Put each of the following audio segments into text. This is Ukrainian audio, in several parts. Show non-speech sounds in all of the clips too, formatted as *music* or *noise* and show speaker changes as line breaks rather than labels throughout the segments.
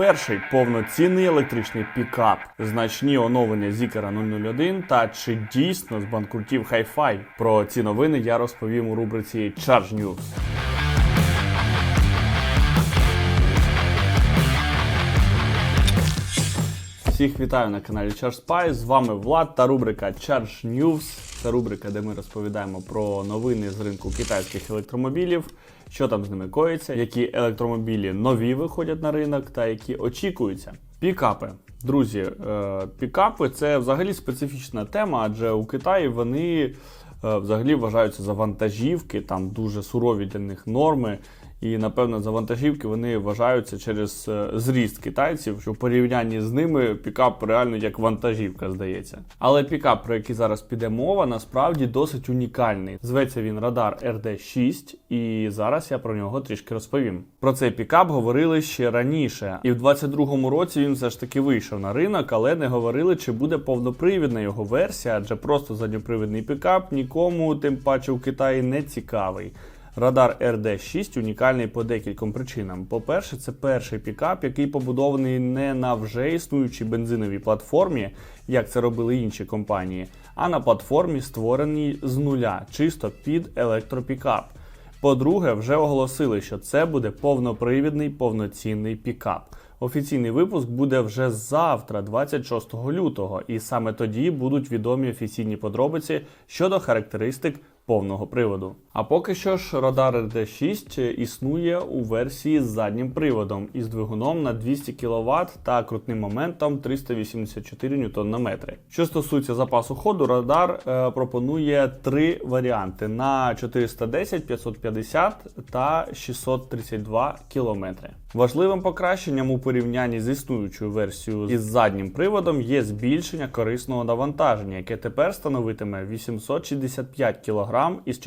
Перший повноцінний електричний пікап, значні оновлення Зікера 001 та чи дійсно збанкрутів Hi-Fi. Про ці новини я розповім у рубриці Charge News. Всіх вітаю на каналі Charge Spy. З вами Влад та рубрика Charge News. Це рубрика, де ми розповідаємо про новини з ринку китайських електромобілів, що там з ними коїться, які електромобілі нові виходять на ринок та які очікуються. Пікапи. Друзі, е, пікапи це взагалі специфічна тема, адже у Китаї вони е, взагалі вважаються за вантажівки, там дуже сурові для них норми. І напевно за вантажівки вони вважаються через е, зріст китайців, що в порівнянні з ними пікап реально як вантажівка здається. Але пікап, про який зараз піде мова, насправді досить унікальний. Зветься він Радар RD6, і зараз я про нього трішки розповім. Про цей пікап говорили ще раніше, і в 22-му році він все ж таки вийшов на ринок, але не говорили, чи буде повнопривідна його версія, адже просто задньопривідний пікап нікому, тим паче у Китаї, не цікавий. Радар RD6 унікальний по декільком причинам. По-перше, це перший пікап, який побудований не на вже існуючій бензиновій платформі, як це робили інші компанії, а на платформі, створеній з нуля, чисто під електропікап. По-друге, вже оголосили, що це буде повнопривідний повноцінний пікап. Офіційний випуск буде вже завтра, 26 лютого, і саме тоді будуть відомі офіційні подробиці щодо характеристик повного приводу. А поки що ж Raдар RD6 існує у версії з заднім приводом із двигуном на 200 кВт та крутним моментом 384 Нм. Що стосується запасу ходу, радар е, пропонує три варіанти на 410, 550 та 632 км. Важливим покращенням у порівнянні з існуючою версією із заднім приводом є збільшення корисного навантаження, яке тепер становитиме 865 кг із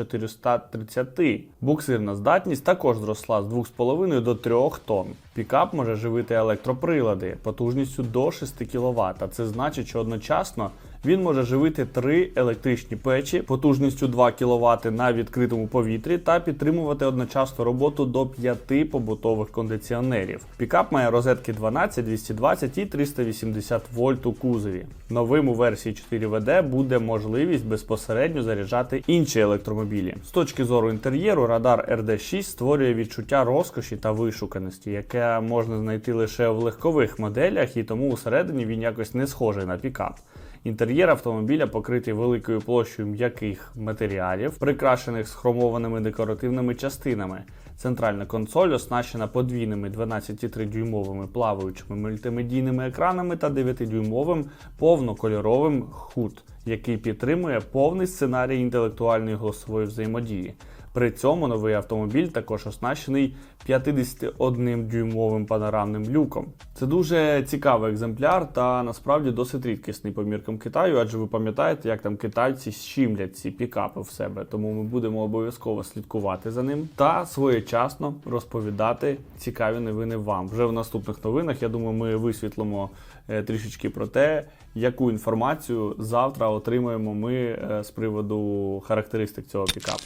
430. Буксирна здатність також зросла з 2,5 до 3 тонн. Пікап може живити електроприлади потужністю до 6 кВт. Це значить, що одночасно він може живити три електричні печі потужністю 2 кВт на відкритому повітрі та підтримувати одночасно роботу до 5 побутових кондиціонерів. Пікап має розетки 12, 220 і 380 вольт у кузові. Новим у версії 4WD буде можливість безпосередньо заряджати інші електромобілі. З точки зору інтер'єру, радар RD6 створює відчуття розкоші та вишуканості, яке можна знайти лише в легкових моделях, і тому усередині він якось не схожий на пікап. Інтер'єр автомобіля покритий великою площею м'яких матеріалів, прикрашених схромованими декоративними частинами. Центральна консоль оснащена подвійними 12,3-дюймовими плаваючими мультимедійними екранами та 9-дюймовим повнокольоровим HUD, який підтримує повний сценарій інтелектуальної голосової взаємодії. При цьому новий автомобіль також оснащений 51-дюймовим панорамним люком. Це дуже цікавий екземпляр та насправді досить рідкісний по міркам Китаю, адже ви пам'ятаєте, як там китайці щімлять ці пікапи в себе. Тому ми будемо обов'язково слідкувати за ним та своєчасно розповідати цікаві новини вам. Вже в наступних новинах. Я думаю, ми висвітлимо е, трішечки про те, яку інформацію завтра отримаємо ми е, з приводу характеристик цього пікапу.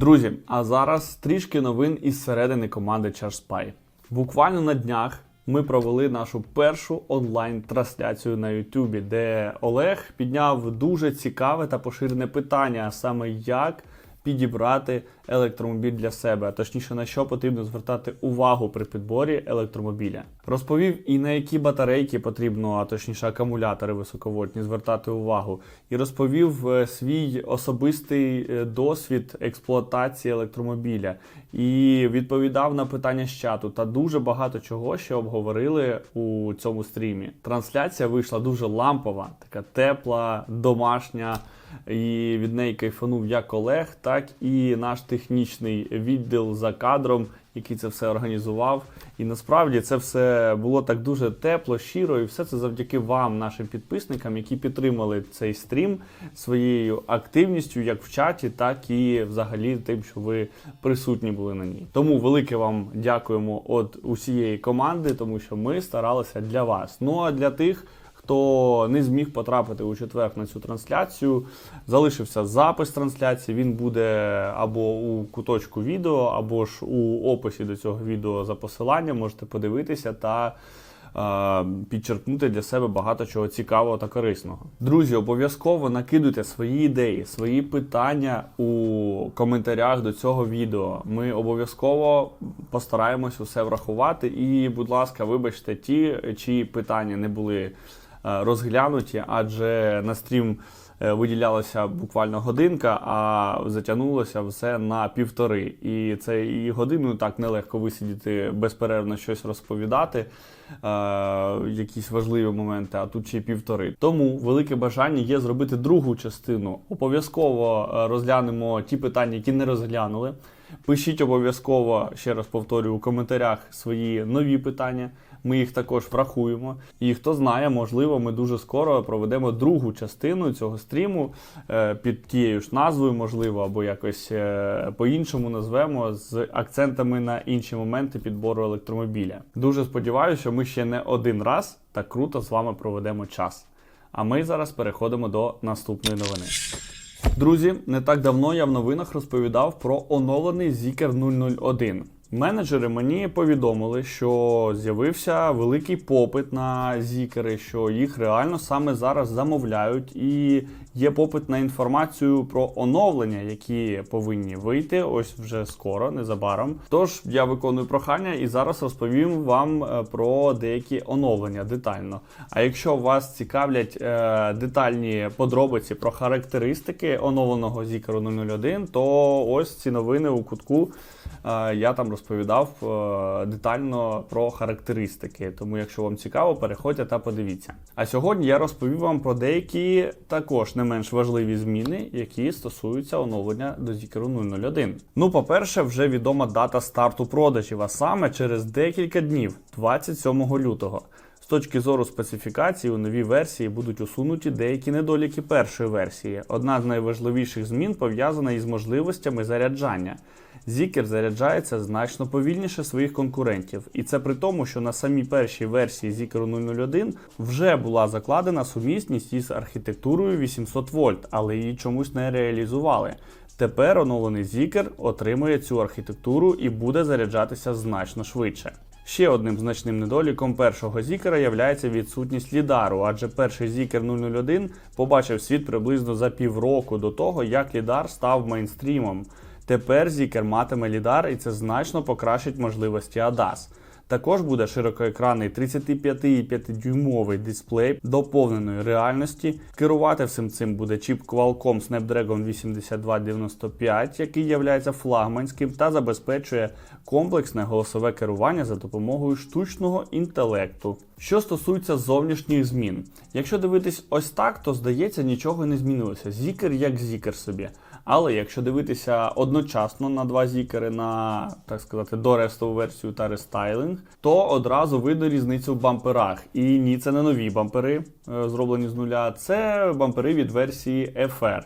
Друзі, а зараз трішки новин із середини команди ChargeSpy. Буквально на днях ми провели нашу першу онлайн-трансляцію на Ютубі, де Олег підняв дуже цікаве та поширене питання, саме як підібрати електромобіль для себе, а точніше на що потрібно звертати увагу при підборі електромобіля. Розповів і на які батарейки потрібно, а точніше акумулятори високовольтні, звертати увагу, і розповів е, свій особистий е, досвід експлуатації електромобіля і відповідав на питання з чату та дуже багато чого ще обговорили у цьому стрімі. Трансляція вийшла дуже лампова, така тепла, домашня. І від неї кайфанув як Олег, так і наш технічний відділ за кадром, який це все організував. І насправді це все було так дуже тепло, щиро, і все це завдяки вам, нашим підписникам, які підтримали цей стрім своєю активністю, як в чаті, так і взагалі тим, що ви присутні були на ній. Тому велике вам дякуємо від усієї команди, тому що ми старалися для вас. Ну а для тих Хто не зміг потрапити у четвер на цю трансляцію, залишився запис трансляції. Він буде або у куточку відео, або ж у описі до цього відео за посиланням. Можете подивитися та е, підчеркнути для себе багато чого цікавого та корисного. Друзі, обов'язково накидуйте свої ідеї, свої питання у коментарях до цього відео. Ми обов'язково постараємось усе врахувати. І, будь ласка, вибачте ті, чиї питання не були розглянуті, адже на стрім е, виділялася буквально годинка, а затягнулося все на півтори. І це і годину так нелегко висидіти безперервно щось розповідати, е, якісь важливі моменти, а тут ще й півтори. Тому велике бажання є зробити другу частину. Обов'язково е, розглянемо ті питання, які не розглянули. Пишіть обов'язково, ще раз повторюю, у коментарях свої нові питання. Ми їх також врахуємо. І хто знає, можливо, ми дуже скоро проведемо другу частину цього стріму е, під тією ж назвою, можливо, або якось е, по-іншому назвемо з акцентами на інші моменти підбору електромобіля. Дуже сподіваюся, що ми ще не один раз так круто з вами проведемо час. А ми зараз переходимо до наступної новини. Друзі, не так давно я в новинах розповідав про оновлений Zikr 001. Менеджери мені повідомили, що з'явився великий попит на зікери, що їх реально саме зараз замовляють, і є попит на інформацію про оновлення, які повинні вийти ось вже скоро, незабаром. Тож я виконую прохання і зараз розповім вам е, про деякі оновлення детально. А якщо вас цікавлять е, детальні подробиці про характеристики оновленого Zikr 001, то ось ці новини у кутку. Е, Я там розповідав е, детально про характеристики. Тому, якщо вам цікаво, переходьте та подивіться. А сьогодні я розповів вам про деякі також не менш важливі зміни, які стосуються оновлення до Zikr 001. Ну, по-перше, вже відома дата старту продажів, а саме через декілька днів, 27 лютого. Точки зору специфікації у новій версії будуть усунуті деякі недоліки першої версії. Одна з найважливіших змін пов'язана із можливостями заряджання. Zikr заряджається значно повільніше своїх конкурентів, і це при тому, що на самій першій версії Zikr 001 вже була закладена сумісність із архітектурою 800 вольт, але її чомусь не реалізували. Тепер оновлений Zikr отримує цю архітектуру і буде заряджатися значно швидше. Ще одним значним недоліком першого зікера являється відсутність лідару, адже перший зікер 001 побачив світ приблизно за півроку до того, як лідар став мейнстрімом. Тепер зікер матиме лідар і це значно покращить можливості ADAS. Також буде широкоекранний 35,5 дюймовий дисплей доповненої реальності. Керувати всім цим буде чіп Qualcomm Snapdragon 8295, який є флагманським та забезпечує комплексне голосове керування за допомогою штучного інтелекту. Що стосується зовнішніх змін, якщо дивитись ось так, то здається нічого не змінилося. Zikr як Zikr собі. Але якщо дивитися одночасно на два зікери, на так сказати, дорестову версію та рестайлинг, то одразу видно різницю в бамперах. І ні, це не нові бампери, е, зроблені з нуля, це бампери від версії FR.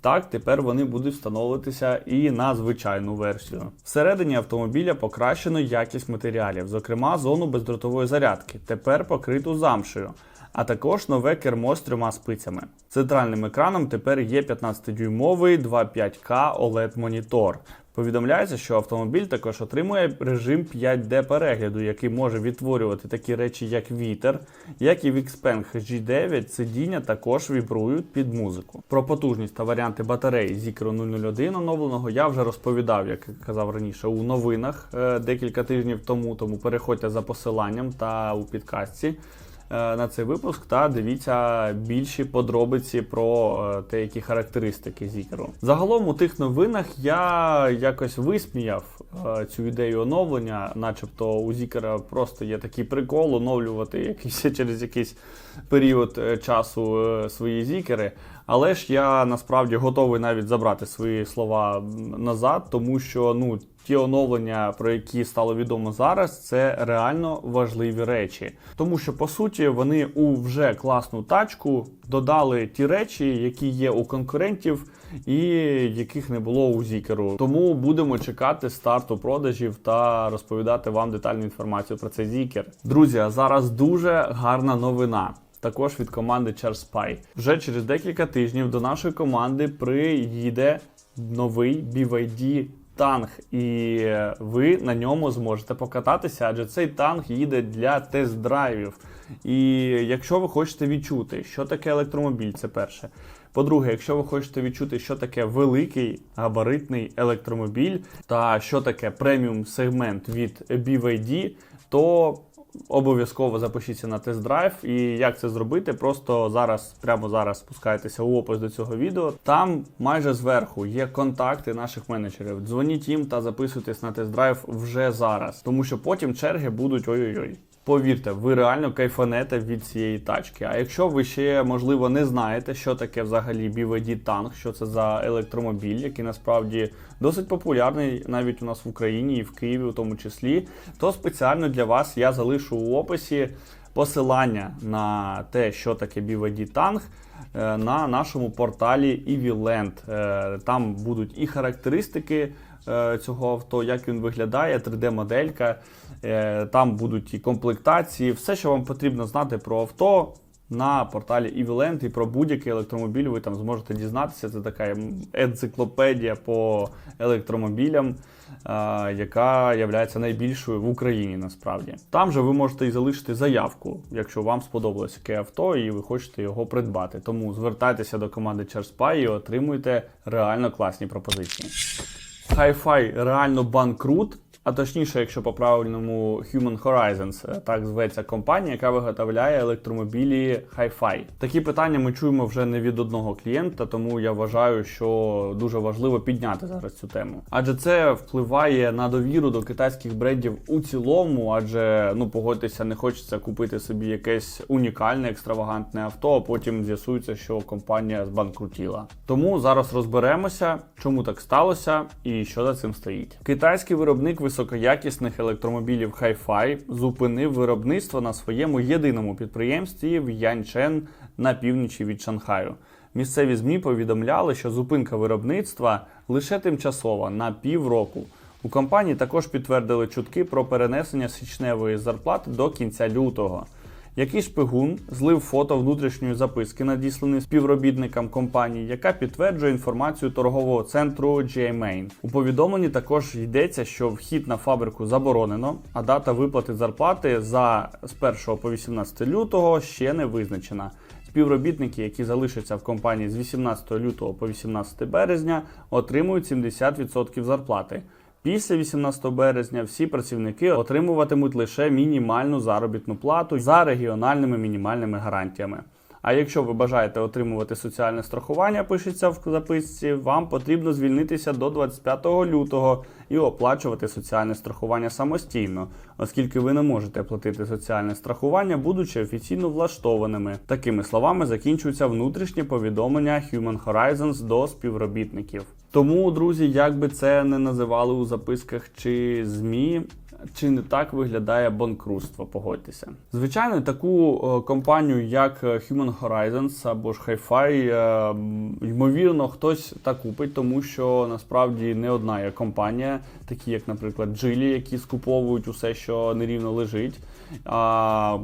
Так, тепер вони будуть встановлюватися і на звичайну версію. Всередині автомобіля покращено якість матеріалів, зокрема зону бездротової зарядки, тепер покриту замшею. А також нове кермо з трьома спицями. Центральним екраном тепер є 15-дюймовий 2.5K OLED монітор. Повідомляється, що автомобіль також отримує режим 5D перегляду, який може відтворювати такі речі, як вітер, як і в Xpeng G9 сидіння також вібрують під музику. Про потужність та варіанти батареї Zikr 001 оновленого я вже розповідав, як казав раніше, у новинах е, декілька тижнів тому. Тому переходьте за посиланням та у підкастці. Е, На цей випуск та дивіться більші подробиці про е, те, які характеристики Зікеру. Загалом у тих новинах я якось висміяв е, цю ідею оновлення, начебто у Зікера просто є такий прикол оновлювати якийсь *laughs* через якийсь період е, часу свої зікери. Але ж я насправді готовий навіть забрати свої слова назад, тому що ну ті оновлення, про які стало відомо зараз, це реально важливі речі. Тому що по суті вони у вже класну тачку додали ті речі, які є у конкурентів, і яких не було у Зікеру. Тому будемо чекати старту продажів та розповідати вам детальну інформацію про цей Зікер. Друзі, а зараз дуже гарна новина. також від команди CharSpy. Вже через декілька тижнів до нашої команди приїде новий BYD танк, і ви на ньому зможете покататися, адже цей танк їде для тест-драйвів. І якщо ви хочете відчути, що таке електромобіль, це перше. По-друге, якщо ви хочете відчути, що таке великий габаритний електромобіль та що таке преміум сегмент від BYD, то обов'язково запишіться на тест-драйв. І як це зробити, просто зараз, прямо зараз спускайтеся у опис до цього відео. Там майже зверху є контакти наших менеджерів. Дзвоніть їм та записуйтесь на тест-драйв вже зараз, тому що потім черги будуть ой-ой-ой. Повірте, ви реально кайфанете від цієї тачки. А якщо ви ще можливо не знаєте, що таке взагалі BYD танк, що це за електромобіль, який насправді досить популярний навіть у нас в Україні і в Києві, у тому числі, то спеціально для вас я залишу у описі посилання на те, що таке BYD танк. е, На нашому порталі EVLand. Е, Там будуть і характеристики цього авто, як він виглядає, 3D-моделька. Е, Там будуть і комплектації, все, що вам потрібно знати про авто. На порталі EVLand і про будь-який електромобіль ви там зможете дізнатися. Це така енциклопедія по електромобілям, е, яка є найбільшою в Україні насправді. Там же ви можете і залишити заявку, якщо вам сподобалось яке авто і ви хочете його придбати. Тому звертайтеся до команди CharSpy і отримуйте реально класні пропозиції. Hi-Fi реально банкрут. А точніше, якщо по правильному Human Horizons, е, так зветься компанія, яка виготовляє електромобілі Hi-Fi. Такі питання ми чуємо вже не від одного клієнта, тому я вважаю, що дуже важливо підняти зараз цю тему. Адже це впливає на довіру до китайських брендів у цілому, адже ну погодьтеся, не хочеться купити собі якесь унікальне екстравагантне авто, а потім з'ясується, що компанія збанкрутіла. Тому зараз розберемося, чому так сталося і що за цим стоїть. Китайський виробник високоякісних електромобілів Hi-Fi зупинив виробництво на своєму єдиному підприємстві в Янчен на північі від Шанхаю. Місцеві ЗМІ повідомляли, що зупинка виробництва лише тимчасова на півроку. У компанії також підтвердили чутки про перенесення січневої зарплати до кінця лютого. Який шпигун злив фото внутрішньої записки, надісланої співробітникам компанії, яка підтверджує інформацію торгового центру GMain. У повідомленні також йдеться, що вхід на фабрику заборонено, а дата виплати зарплати за з 1 по 18 лютого ще не визначена. Співробітники, які залишаться в компанії з 18 лютого по 18 березня, отримують 70% зарплати. Після 18 березня всі працівники отримуватимуть лише мінімальну заробітну плату за регіональними мінімальними гарантіями. А якщо ви бажаєте отримувати соціальне страхування, пишеться в записці, вам потрібно звільнитися до 25 лютого і оплачувати соціальне страхування самостійно, оскільки ви не можете платити соціальне страхування, будучи офіційно влаштованими. Такими словами закінчується внутрішнє повідомлення Human Horizons до співробітників. Тому, друзі, як би це не називали у записках чи ЗМІ, чи не так виглядає банкрутство, погодьтеся. Звичайно, таку е, компанію, як е, Human Horizons або ж Hi-Fi, е, ймовірно, хтось так купить, тому що насправді не одна є компанія, такі як, наприклад, Geely, які скуповують усе, що нерівно лежить. А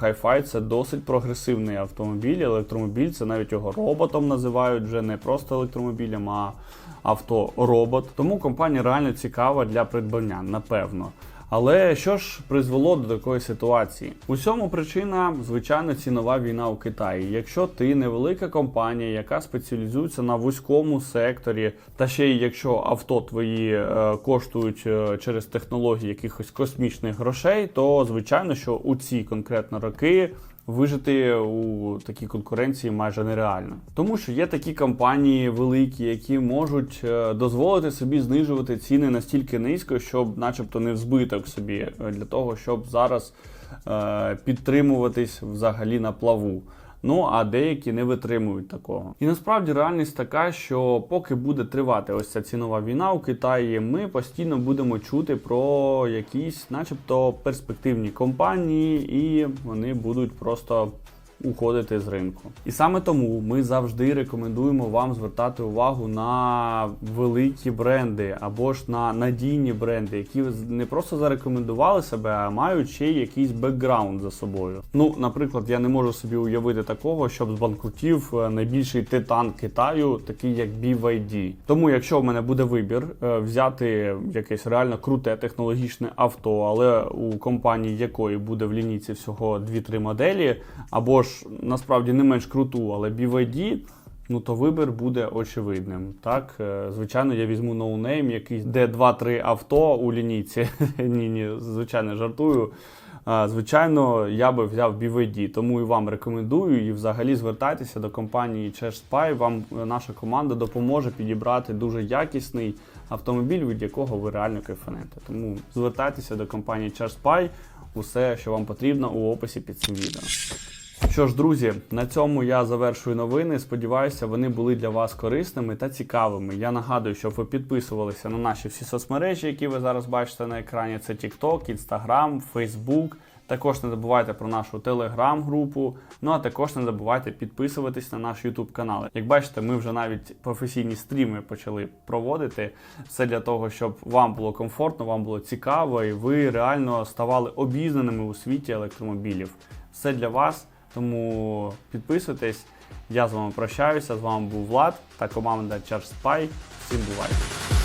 Hi-Fi це досить прогресивний автомобіль. Електромобіль, це навіть його роботом називають вже не просто електромобілем, а авто-робот. Тому компанія реально цікава для придбання, напевно. Але що ж призвело до такої ситуації? Усьому причина, звичайно, цінова війна у Китаї. Якщо ти невелика компанія, яка спеціалізується на вузькому секторі, та ще й якщо авто твої е, коштують е, через технології якихось космічних грошей, то звичайно, що у ці конкретно роки вижити у такій конкуренції майже нереально. Тому що є такі компанії великі, які можуть е, дозволити собі знижувати ціни настільки низько, щоб, начебто, не в збиток собі е, для того, щоб зараз е, підтримуватись взагалі на плаву. Ну а деякі не витримують такого. І насправді реальність така, що поки буде тривати ось ця цінова війна у Китаї, ми постійно будемо чути про якісь, начебто, перспективні компанії, і вони будуть просто уходити з ринку. І саме тому ми завжди рекомендуємо вам звертати увагу на великі бренди або ж на надійні бренди, які не просто зарекомендували себе, а мають ще якийсь бекграунд за собою. Ну, наприклад, я не можу собі уявити такого, щоб збанкрутів е, найбільший титан Китаю, такий як BYD. Тому, якщо в мене буде вибір е, взяти якесь реально круте технологічне авто, але у компанії якої буде в лінійці всього 2-3 моделі, або ж насправді не менш круту, але BYD, ну то вибір буде очевидним. Так, Е, звичайно, я візьму ноунейм, якийсь де 2-3 авто у лінійці. *laughs* ні, ні, звичайно, жартую. Звичайно, я би взяв BVD, тому і вам рекомендую. І взагалі звертайтеся до компанії ChashSpy. Вам е, наша команда допоможе підібрати дуже якісний автомобіль, від якого ви реально кайфанете. Тому звертайтеся до компанії ChashSpy. Усе, що вам потрібно, у описі під цим відео. Що ж, друзі, на цьому я завершую новини. Сподіваюся, вони були для вас корисними та цікавими. Я нагадую, щоб ви підписувалися на наші всі соцмережі, які ви зараз бачите на екрані. Це TikTok, Instagram, Facebook. Також не забувайте про нашу телеграм-групу. Ну а також не забувайте підписуватись на наш YouTube канал. Як бачите, ми вже навіть професійні стріми почали проводити. Все для того, щоб вам було комфортно, вам було цікаво, і ви реально ставали обізнаними у світі електромобілів. Все для вас. Тому підписуйтесь. Я з вами прощаюся. З вами був Влад та команда Charge Spy. Всім бувайте!